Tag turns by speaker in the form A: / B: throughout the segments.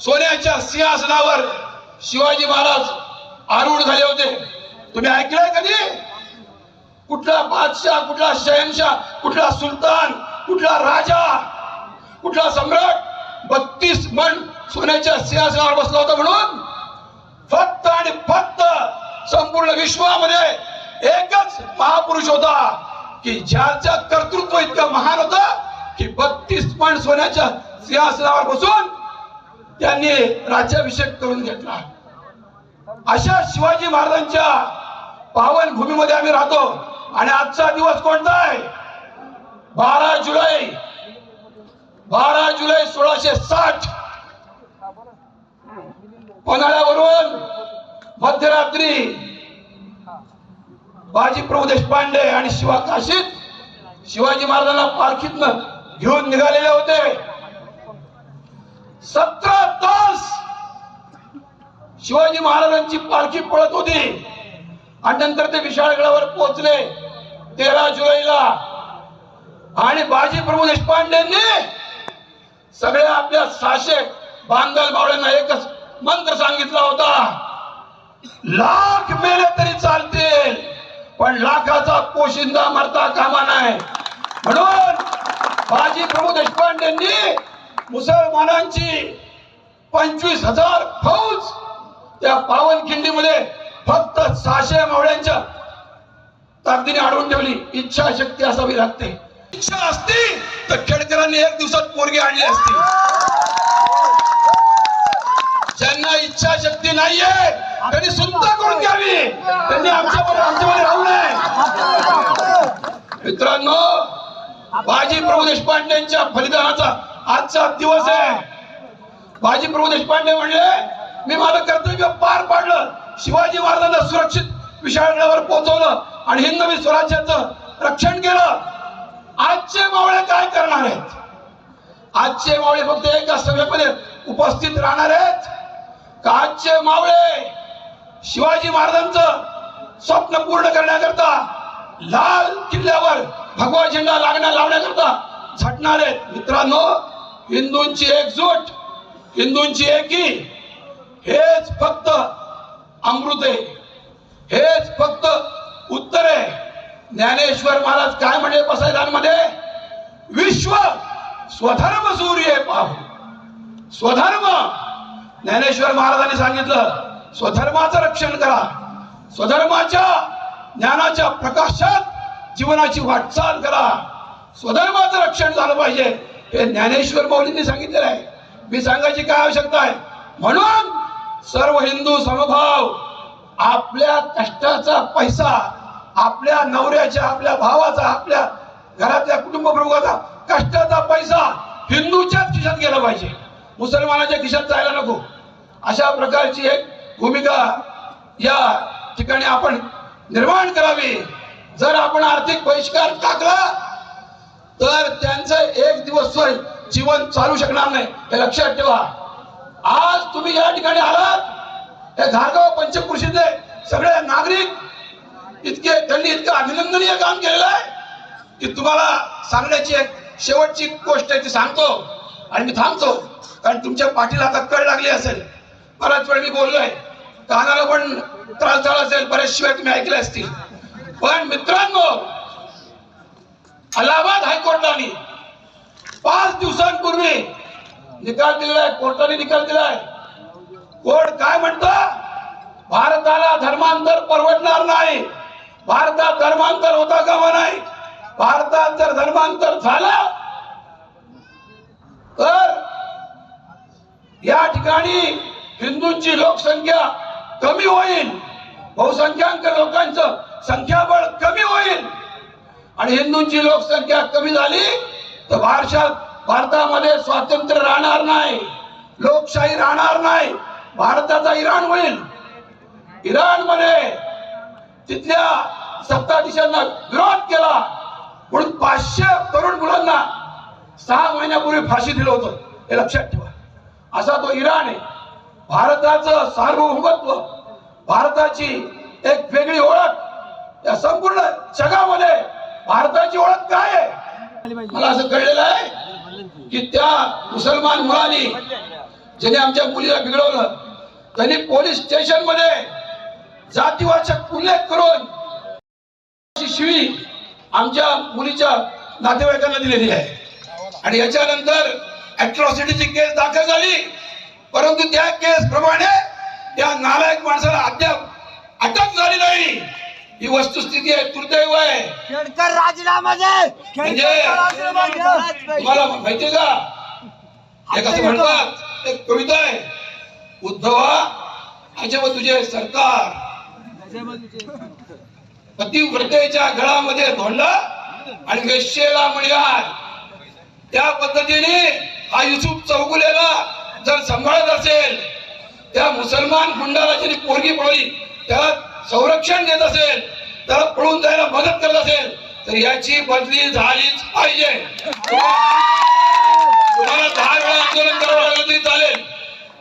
A: सोन्याच्या सिंहासनावर शिवाजी महाराज आरूढ झाले होते. तुम्ही ऐकलंय कधी? कुठला बादशाह कुठला शहनशाह कुठला सुलतान कुठला राजा कुठला सम्राट बत्तीस मन सोन्याच्या सिंहासनावर बसला होता म्हणून? फक्त आणि फक्त संपूर्ण विश्वामध्ये एकच महापुरुष होता की ज्याचं कर्तृत्व इतकं महान होतं की बत्तीस पण सोन्याच्या सिंहासनावर बसून त्यांनी राज्याभिषेक करून घेतला. अशा शिवाजी महाराजांच्या पावन भूमीमध्ये आम्ही राहतो. आणि आजचा दिवस कोणता आहे? बारा जुलै. बारा जुलै सोळाशे साठ. पन्हाळ्यावरून मध्यरात्री बाजीप्रभू देशपांडे आणि शिवा काशीत शिवाजी महाराजांना पालखीतनं घेऊन निघालेले होते. सतरा तास शिवाजी महाराजांची पालखी पळत होती. आणि नंतर ते विशाळगडावर पोहोचले तेरा जुलैला. आणि बाजी प्रभू देशपांडेंनी सगळ्या आपल्या सहाशे बांधल बावळ्यांना एकच मंत्र सांगितला होता. लाख मेले तरी चालतील पण लाखाचा पोशिंदा मरता कामा नाही म्हणून बाजी प्रभू देशपांडेंनी मुसलमानांची पंचवीस हजार फौज त्या पावनखिंडीमध्ये फक्त सहाशे मावळ्यांच्या ताकदीने अडवून ठेवली. इच्छा शक्ती असावी लागते. इच्छा असती तर खेडकरांनी एक दिवसात पोरगी आणली असती. ज्यांना इच्छा शक्ती नाहीये त्यांनी सुद्धा कोण घ्यावी. त्यांनी आमच्याबरोबर आमच्यामध्ये राहू नये. मित्रांनो बाजी प्रभू देशपांडेंच्या बलिदानाचा आजचा दिवस आहे. बाजी प्रभू देशपांडे म्हणले मी माझं कर्तव्य पार पाडलं. शिवाजी महाराजांना सुरक्षित विशाळगडावर पोहोचवलं आणि हिंदवी स्वराज्याचं रक्षण केलं. आजचे मावळे काय करणार आहेत? आजचे मावळे फक्त एका सभेमध्ये उपस्थित राहणार आहेत. का आजचे मावळे शिवाजी महाराजांचं स्वप्न पूर्ण करण्याकरता लाल किल्ल्यावर भगवा झेंडा लागण्या लावण्याकरता झटणार आहेत? मित्रांनो हिंदूंची एकजूट हिंदूंची एकी हेच फक्त अमृत आहे. हेच फक्त उत्तर आहे. ज्ञानेश्वर महाराज काय म्हणले बसायदांमध्ये विश्व स्वधर्म सूर्य पाहू. स्वधर्म. ज्ञानेश्वर महाराजांनी सांगितलं स्वधर्माचं रक्षण करा. स्वधर्माच्या ज्ञानाच्या प्रकाशात जीवनाची वाटचाल करा. स्वधर्माचं रक्षण झालं पाहिजे. हे ज्ञानेश्वर माऊलींनी सांगितलेलं आहे. मी सांगायची काय आवश्यकता आहे? म्हणून सर्व हिंदू समभाव आपल्या कष्टाचा पैसा आपल्या नवऱ्याच्या आपल्या भावाचा आपल्या घरातल्या कुटुंब प्रमुखाचा कष्टाचा पैसा हिंदूच्याच खिशात गेला पाहिजे. मुसलमानाच्या खिशात जायला नको. अशा प्रकारची एक भूमिका या ठिकाणी आपण निर्माण करावी. जर आपण आर्थिक बहिष्कार टाकला तर त्यांचं एक दिवस सोय जीवन चालू शकणार नाही. हे लक्षात ठेवा. आज तुम्ही या ठिकाणी आलात. हे धारगाव पंचकृषीचे सगळे नागरिक इतके त्यांनी इतकं अभिनंदनीय काम केलेलं आहे की तुम्हाला सांगण्याची एक शेवटची गोष्ट आहे ती सांगतो. आणि मी थांबतो कारण तुमच्या पाठीला आता कळ लागली असेल. बराच वेळ मी बोललोय. कानाला पण त्रास झाला असेल बऱ्याच शिवाय तुम्ही ऐकले असतील. पण मित्रांनो अलाहाबाद हायकोर्टाने पाच दिवसांपूर्वी निकाल दिलेला आहे कोर्टाने निकाल दिलाय. कोर्ट काय म्हणत? भारताला धर्मांतर परवडणार नाही. भारतात धर्मांतर होता कामा नाही. भारतात जर धर्मांतर झालं तर या ठिकाणी हिंदूंची लोकसंख्या कमी होईल. बहुसंख्याक लोकांचं संख्याबळ कमी होईल. आणि हिंदूंची लोकसंख्या कमी झाली तर भारतात भारतामध्ये स्वातंत्र्य राहणार नाही लोकशाही राहणार नाही भारताचा इराण होईल. इराणमध्ये तिथल्या सत्ताधीशांना विरोध केला म्हणून पाचशे तरुण मुलांना सहा महिन्यापूर्वी फाशी दिलं होतं. हे लक्षात ठेवा. असा तो इराण आहे. भारताचं सार्वभौमत्व भारताची एक वेगळी ओळख या संपूर्ण जगामध्ये भारताची ओळख काय आहे? मला असं कळलेलं आहे की त्या मुसलमान मुलांनी ज्याने आमच्या मुलीला बिघडवलं त्यांनी पोलीस स्टेशनमध्ये जातीवाचक उल्लेख करून शिवी आमच्या मुलीच्या नातेवाईकांना दिलेली आहे. आणि याच्यानंतर अट्रॉसिटीची केस दाखल झाली. परंतु त्या केस प्रमाणे त्या नालायक माणसाला अद्याप अटक झाली नाही. ही वस्तुस्थिती आहे दुर्दैव आहे.
B: खेडकर राजीनामा दे
A: म्हणजे
B: खेडकर राजीनामा दे
A: तुम्हाला माहितीये का? एक असं म्हणतात? एक कविता आहे. उद्धवा अजब तुझे सरकार. पतिव्रतेच्या गळामध्ये धोंडा आणि वेश्येला मणिहार. त्या पद्धतीने हा युसुफ चौगुलेला जर सांभाळत असेल त्या मुसलमान गुंडाला ज्यांनी पोरगी पळवली त्याला संरक्षण देत असेल त्याला पळून जायला मदत करत असेल तर याची बदली झालीच पाहिजे. तुम्हाला दहा वेळा आंदोलन करावं लागलं तरी चालेल.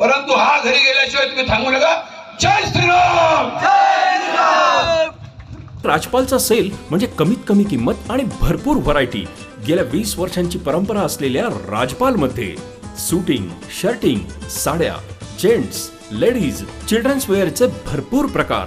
A: परंतु हा घरी गेल्याशिवाय तुम्ही थांबू नका. जय श्रीराम!
C: राजपालचा सेल म्हणजे कमीत कमी किंमत आणि भरपूर व्हरायटी गेल्या वीस वर्षांची परंपरा असलेल्या राजपालमध्ये सुटिंग शर्टिंग साड्या जेंट्स लेडीज चिल्ड्रन्स वेअरचे भरपूर प्रकार.